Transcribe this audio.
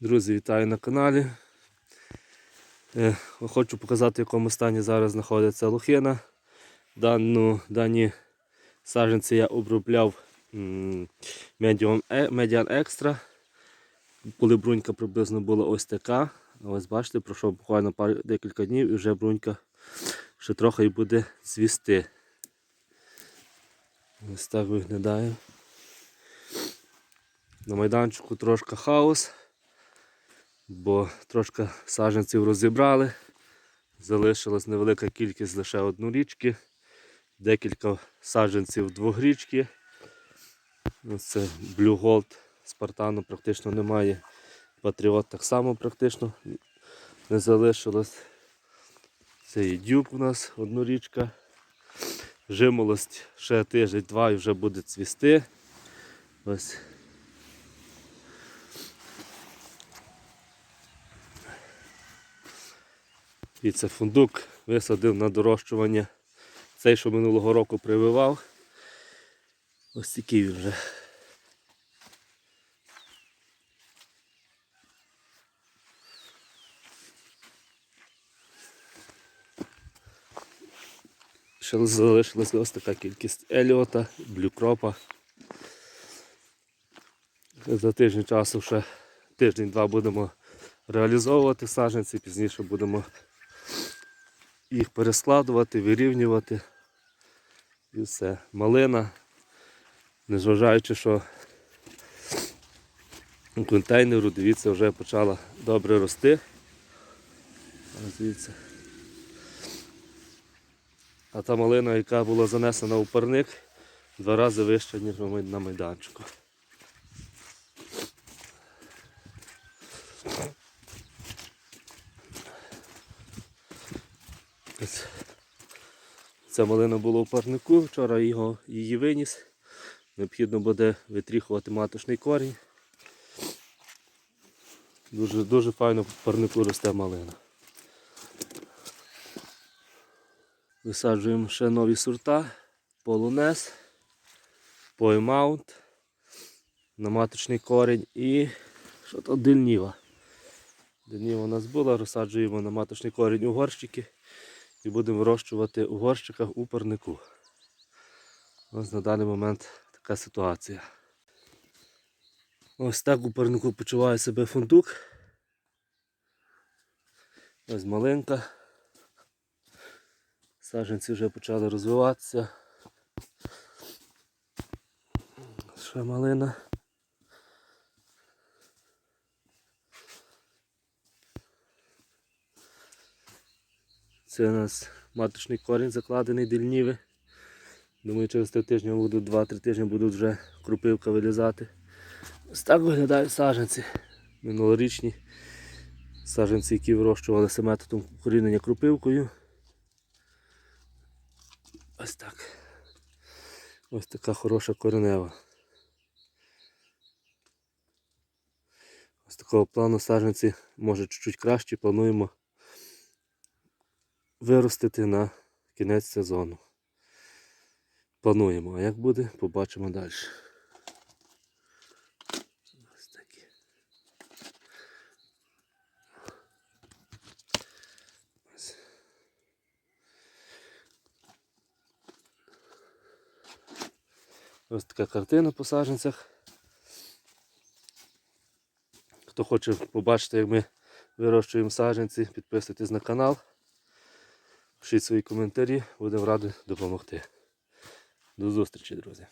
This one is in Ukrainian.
Друзі, вітаю на каналі. Е, Хочу показати, в якому стані зараз знаходиться лохина. Дану, дані саджанці я обробляв Median Extra. Коли брунька приблизно була ось така. Ось бачите, пройшов буквально пару, декілька днів і вже брунька ще трохи і буде цвісти. Ось так виглядає. На майданчику трошки хаос, бо трошки саджанців розібрали. Залишилась невелика кількість лише однорічки, декілька саджанців двогрічки. Ось Це Blue Gold Спартану практично немає. Патріот так само практично не залишилось. Це і дюб у нас однорічка. Жимолость ще тиждень-два і вже буде цвісти. Ось І це фундук висадив на дорощування. Цей, що минулого року прививав. Ось такий він вже. Ще залишилась ось така кількість еліота, блюкропа. За тиждень часу ще тиждень-два будемо реалізовувати саджанці, пізніше будемо їх перескладувати, вирівнювати. І все. Малина, незважаючи, що у контейнеру, дивіться, вже почала добре рости. Дивіться. А та малина, яка була занесена у парник, два рази вища, ніж на майданчику. Ось. Ця малина була у парнику, вчора його, її виніс. Необхідно буде витріхувати маточний корінь. Дуже, дуже файно в парнику росте малина. Висаджуємо ще нові сорта, полунес, поймаунт, на маточний корінь і що то дельніва. Дельніва у нас була, розсаджуємо на маточний корінь у горщики і будемо вирощувати у горщиках у парнику. Ось на даний момент така ситуація. Ось так у парнику почуває себе фундук. Ось малинка. Саджанці вже почали розвиватися. Ще малина. Це у нас маточний корінь закладений дельніви. Думаю, через три тижні будуть 2-3 тижні будуть вже крупивка вилізати. Ось так виглядають саджанці. Минулорічні саджанці, які вирощувалися методом корінення крупивкою. Ось так. Ось така хороша коренева. Ось такого плану саджанці може чуть-чуть краще. Плануємо виростити на кінець сезону. Плануємо, а як буде, побачимо далі. Ось такі. Ось. Ось така картина по саджанцях. Хто хоче побачити, як ми вирощуємо саджанці, підписуйтесь на канал. Пишіть свої коментарі, будемо раді допомогти. До зустрічі, друзі.